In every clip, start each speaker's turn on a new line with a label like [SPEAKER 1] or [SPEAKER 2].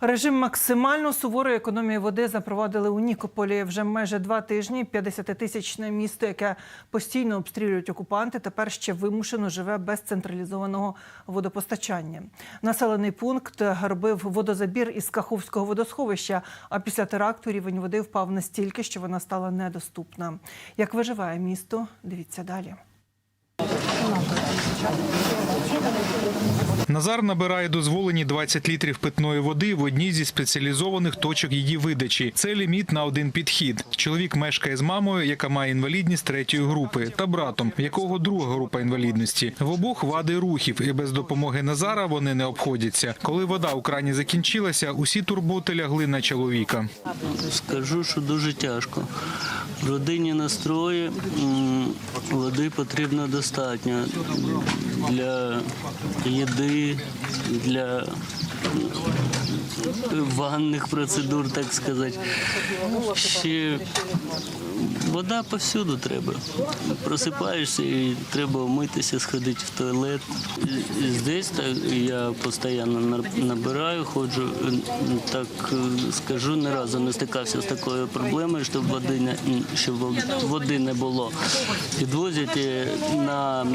[SPEAKER 1] Режим максимально суворої економії води запровадили у Нікополі вже майже два тижні. 50-тисячне місто, яке постійно обстрілюють окупанти, тепер ще вимушено живе без централізованого водопостачання. Населений пункт робив водозабір із Каховського водосховища. А після теракту рівень води впав настільки, що вона стала недоступна. Як виживає місто? Дивіться далі.
[SPEAKER 2] Назар набирає дозволені 20 літрів питної води в одній зі спеціалізованих точок її видачі. Це ліміт на один підхід. Чоловік мешкає з мамою, яка має інвалідність третьої групи, та братом, якого друга група інвалідності. В обох вади рухів, і без допомоги Назара вони не обходяться. Коли вода у крані закінчилася, усі турботи лягли на чоловіка.
[SPEAKER 3] Скажу, що дуже тяжко. Родині настрої води потрібно достатньо для їди, для ванних процедур, так сказати. Ще вода повсюду треба. Просипаєшся і треба вмитися, сходити в туалет. Здесь так я постійно набираю, ходжу. Так скажу, ні разу не стикався з такою проблемою, щоб води не щоб води не було. Підвозять е, на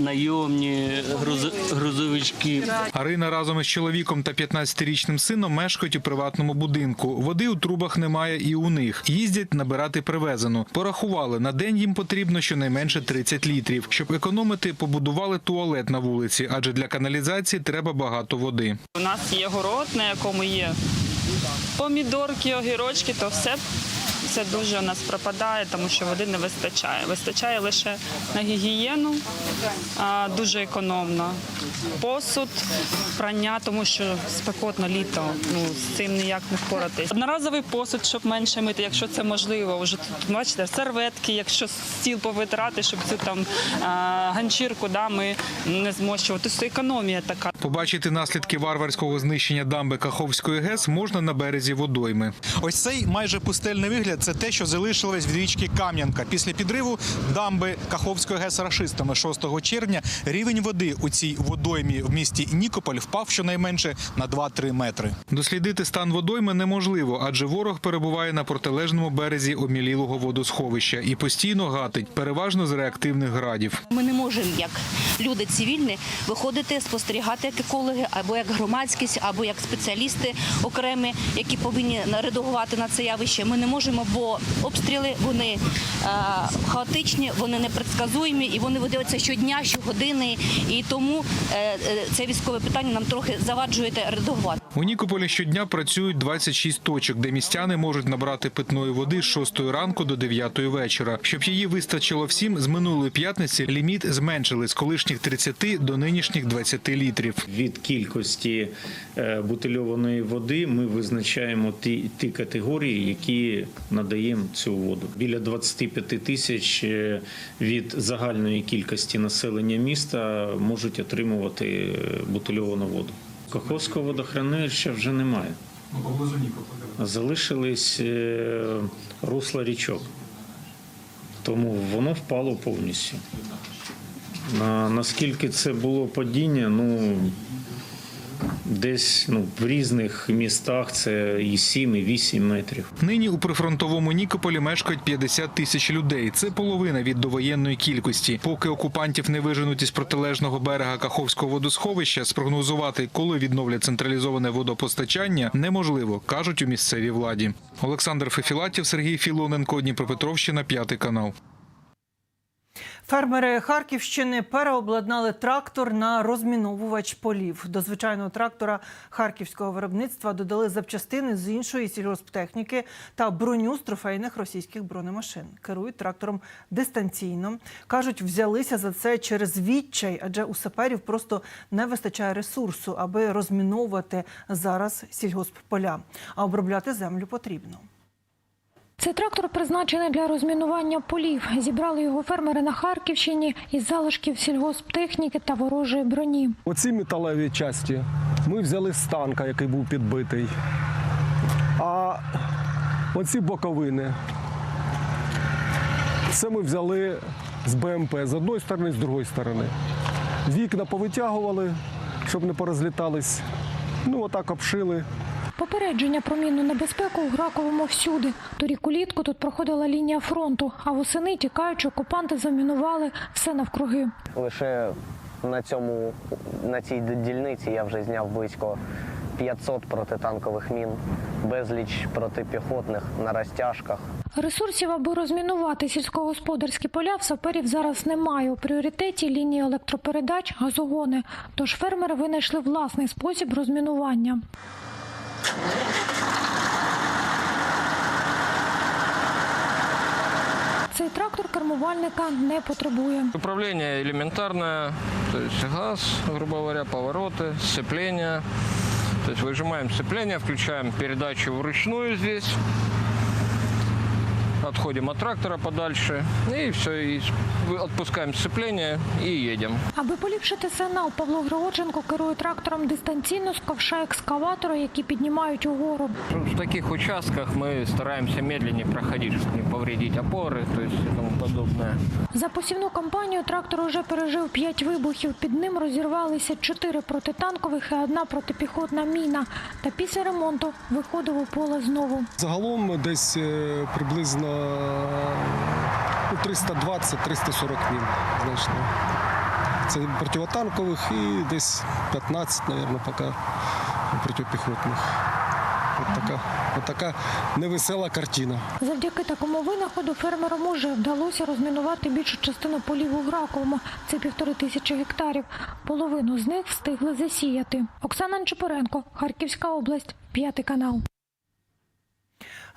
[SPEAKER 3] найомні груз- грузовички.
[SPEAKER 2] Арина разом із чоловіком та 15-річним сином мешкають у приватному будинку. Води у трубах немає і у них. Їздять набирати привезену. Порахували, на день їм потрібно щонайменше 30 літрів. Щоб економити, побудували туалет на вулиці, адже для каналізації треба багато води.
[SPEAKER 4] У нас є город, на якому є помідорки, огірочки, то все, все дуже у нас пропадає, тому що води не вистачає. Вистачає лише на гігієну, а, дуже економно. Посуд, прання, тому що спекотно літо, ну з цим ніяк не впоратись. Одноразовий посуд, щоб менше мити, якщо це можливо. Вже тут бачите, серветки, якщо стіл повитирати, щоб цю там ганчірку да, ми не змощувати. Тобто економія така.
[SPEAKER 2] Побачити наслідки варварського знищення дамби Каховської ГЕС можна на березі водойми.
[SPEAKER 5] Ось цей майже пустельний вигляд це те, що залишилось від річки Кам'янка. Після підриву дамби Каховської ГЕС рашистами 6 червня рівень води у цій водоймі в місті Нікополь впав щонайменше на 2-3 метри.
[SPEAKER 2] Дослідити стан водойми неможливо, адже ворог перебуває на протилежному березі обмілілого водосховища і постійно гатить, переважно з реактивних градів.
[SPEAKER 6] Ми не можемо, як люди цивільні, виходити, спостерігати як екологи, або як громадськість, або як спеціалісти окремі, які повинні редагувати на це явище. Ми не можемо, бо обстріли вони е, хаотичні, вони непредсказуємі і вони видаються щодня, щогодини. І тому е, е, це військове питання нам трохи заваджує редагувати.
[SPEAKER 2] У Нікополі щодня працюють 26 точок, де містяни можуть набрати питної води з 6 ранку до 9 вечора. Щоб її вистачило всім, з минулої п'ятниці ліміт зменшили з колишніх 30 до нинішніх 20 літрів.
[SPEAKER 7] Від кількості е, бутильованої води ми визначаємо ті, ті категорії, які надаємо цю воду. Біля 25 тисяч е, від загальної кількості населення міста можуть отримувати е, бутильовану воду. Каховського водохранилища вже немає. Залишились е, русла річок, тому воно впало повністю. Наскільки це було падіння, ну десь ну, в різних містах це і 7, і 8 метрів.
[SPEAKER 2] Нині у прифронтовому Нікополі мешкають 50 тисяч людей. Це половина від довоєнної кількості. Поки окупантів не виженуть із протилежного берега Каховського водосховища, спрогнозувати, коли відновлять централізоване водопостачання, неможливо, кажуть у місцевій владі. Олександр Фефілатів, Сергій Філоненко, Дніпропетровщина, п'ятий канал.
[SPEAKER 1] Фермери Харківщини переобладнали трактор на розміновувач полів. До звичайного трактора харківського виробництва додали запчастини з іншої сільгосптехніки та броню з трофейних російських бронемашин. Керують трактором дистанційно. кажуть, взялися за це через відчай, адже у саперів просто не вистачає ресурсу, аби розміновувати зараз сільгоспполя. А обробляти землю потрібно.
[SPEAKER 8] Цей трактор призначений для розмінування полів. Зібрали його фермери на Харківщині із залишків сільгосптехніки та ворожої броні.
[SPEAKER 9] Оці металеві часті ми взяли з танка, який був підбитий. А оці боковини. Це ми взяли з БМП з одної сторони, з другої сторони. Вікна повитягували, щоб не порозлітались. Ну, отак обшили.
[SPEAKER 8] Попередження про мінну небезпеку у Граковому всюди. Торік улітку тут проходила лінія фронту, а восени тікаючи, окупанти замінували все навкруги.
[SPEAKER 10] Лише на цьому на цій дільниці я вже зняв близько 500 протитанкових мін, безліч протипіхотних на розтяжках.
[SPEAKER 8] Ресурсів, аби розмінувати сільськогосподарські поля, в саперів зараз немає. У пріоритеті лінії електропередач, газогони. Тож фермери винайшли власний спосіб розмінування. Цей трактор кермувальника не потребує.
[SPEAKER 11] Управление элементарное, то есть газ, грубо говоря, повороты, сцепление. То есть выжимаем сцепление, включаем передачу вручную здесь, отходим от трактора подальше и все, и отпускаем сцепление и едем.
[SPEAKER 8] Аби поліпшити сигнал, Павло Григорченко керує трактором дистанційно з ковша екскаватора, які піднімають угору.
[SPEAKER 11] В таких участках мы стараемся медленнее проходить, чтобы не повредить опоры, то есть и тому подобное.
[SPEAKER 8] За посівну кампанію трактор уже пережив п'ять вибухів. Під ним розірвалися чотири протитанкових і одна протипіхотна міна. Та після ремонту виходив у поле знову.
[SPEAKER 9] Загалом десь е, приблизно ну, 320-340 мін знайшли. Це противотанкових і десь 15, мабуть, поки протипіхотних. От така, от така невесела картина.
[SPEAKER 8] Завдяки такому винаходу фермерам уже вдалося розмінувати більшу частину полів у Граковому. Це півтори тисячі гектарів. Половину з них встигли засіяти. Оксана Нечипоренко, Харківська область, п'ятий канал.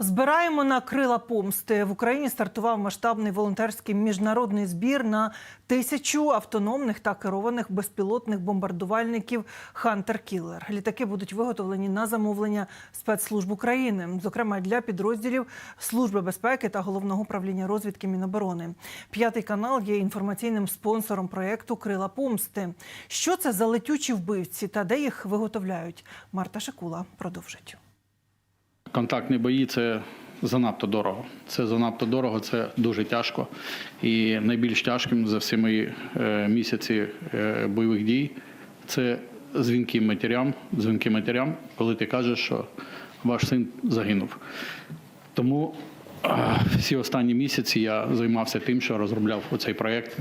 [SPEAKER 1] Збираємо на крила помсти. В Україні стартував масштабний волонтерський міжнародний збір на тисячу автономних та керованих безпілотних бомбардувальників Хантер Кілер. Літаки будуть виготовлені на замовлення спецслужб України, зокрема для підрозділів Служби безпеки та головного управління розвідки Міноборони. П'ятий канал є інформаційним спонсором проєкту Крила помсти. Що це за летючі вбивці та де їх виготовляють? Марта Шикула продовжить.
[SPEAKER 12] Контактні бої це занадто дорого. Це занадто дорого, це дуже тяжко. І найбільш тяжким за всі мої е, місяці е, бойових дій це дзвінки матерям, дзвінки матерям, коли ти кажеш, що ваш син загинув. Тому е, всі останні місяці я займався тим, що розробляв оцей проєкт.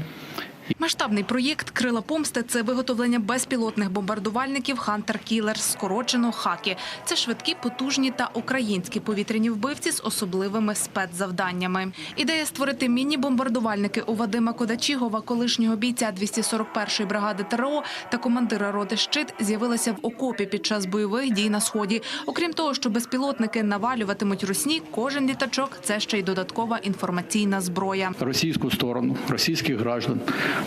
[SPEAKER 13] Масштабний проєкт Крила помсти це виготовлення безпілотних бомбардувальників Хантер Кілер, скорочено хакі. Це швидкі, потужні та українські повітряні вбивці з особливими спецзавданнями. Ідея створити міні-бомбардувальники у Вадима Кодачігова, колишнього бійця 241-ї бригади ТРО та командира роти щит з'явилася в окопі під час бойових дій на сході. Окрім того, що безпілотники навалюватимуть русні, кожен літачок це ще й додаткова інформаційна зброя.
[SPEAKER 12] російську сторону, російських граждан,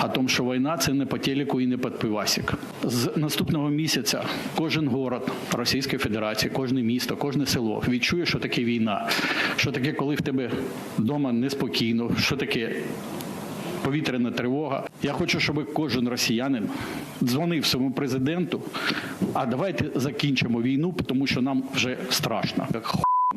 [SPEAKER 12] о том, що війна це не по телеку і не під пивасик. З наступного місяця кожен город Російської Федерації, кожне місто, кожне село відчує, що таке війна, що таке, коли в тебе вдома неспокійно, що таке. Повітряна тривога. Я хочу, щоб кожен росіянин дзвонив своєму президенту. А давайте закінчимо війну, тому що нам вже страшно.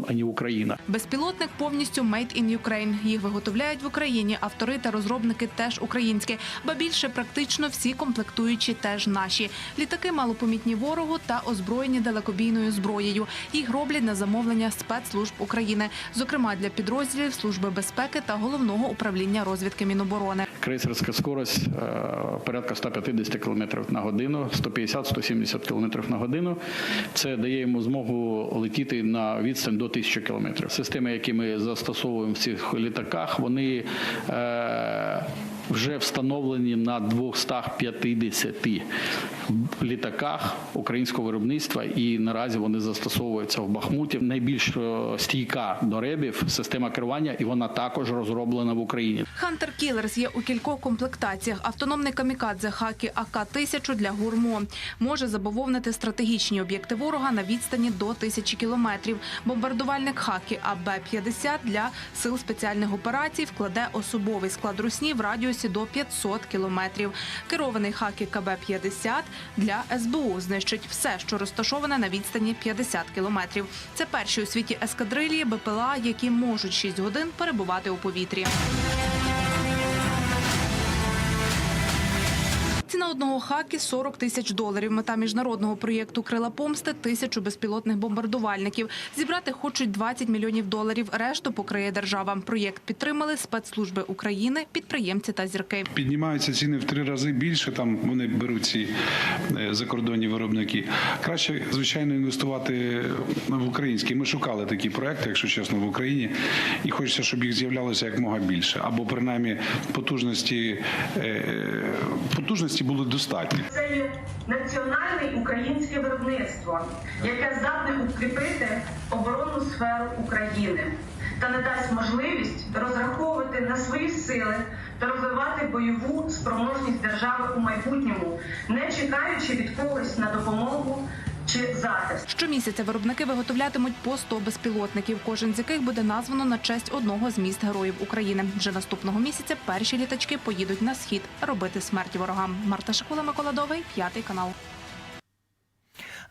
[SPEAKER 12] А не Україна.
[SPEAKER 13] Безпілотник повністю «Made in Ukraine». Їх виготовляють в Україні. Автори та розробники теж українські. Ба більше практично всі комплектуючі теж наші. Літаки малопомітні ворогу та озброєні далекобійною зброєю. Їх роблять на замовлення спецслужб України, зокрема для підрозділів Служби безпеки та головного управління розвідки Міноборони.
[SPEAKER 12] Крейсерська скорость е, порядка 150 км на годину, 150-170 км на годину. Це дає йому змогу летіти на відстань до 1000 кілометрів. Системи, які ми застосовуємо в цих літаках, вони е, вже встановлені на 250 літаках українського виробництва, і наразі вони застосовуються в Бахмуті. Найбільш е, стійка до ребів система керування, і вона також розроблена в Україні.
[SPEAKER 13] Хантер Кілерс є у кількох комплектаціях. Автономний камікадзе Хакі АК-1000 для гурмо. Може забововнити стратегічні об'єкти ворога на відстані до тисячі кілометрів. Бомбардувальник Хакі АБ-50 для сил спеціальних операцій вкладе особовий склад русні в радіусі до 500 кілометрів. Керований Хакі КБ-50 для СБУ знищить все, що розташоване на відстані 50 кілометрів. Це перші у світі ескадрилії БПЛА, які можуть 6 годин перебувати у повітрі. Одного хакі 40 тисяч доларів. Мета міжнародного проєкту Крила помсти тисячу безпілотних бомбардувальників. Зібрати хочуть 20 мільйонів доларів. Решту покриє держава. Проєкт підтримали спецслужби України, підприємці та зірки.
[SPEAKER 14] Піднімаються ціни в три рази більше. Там вони беруть ці е, закордонні виробники. Краще, звичайно, інвестувати в українські. Ми шукали такі проекти, якщо чесно, в Україні, і хочеться, щоб їх з'являлося як мога більше, або принаймні потужності, е, потужності були достатні.
[SPEAKER 15] Це є національне українське виробництво, яке здатне укріпити оборонну сферу України та не дасть можливість розраховувати на свої сили та розвивати бойову спроможність держави у майбутньому, не чекаючи від когось на допомогу чи захист.
[SPEAKER 13] Щомісяця виробники виготовлятимуть по 100 безпілотників, кожен з яких буде названо на честь одного з міст героїв України. Вже наступного місяця перші літачки поїдуть на схід робити смерть ворогам. Марта Шакула, Микола Довгий, п'ятий канал.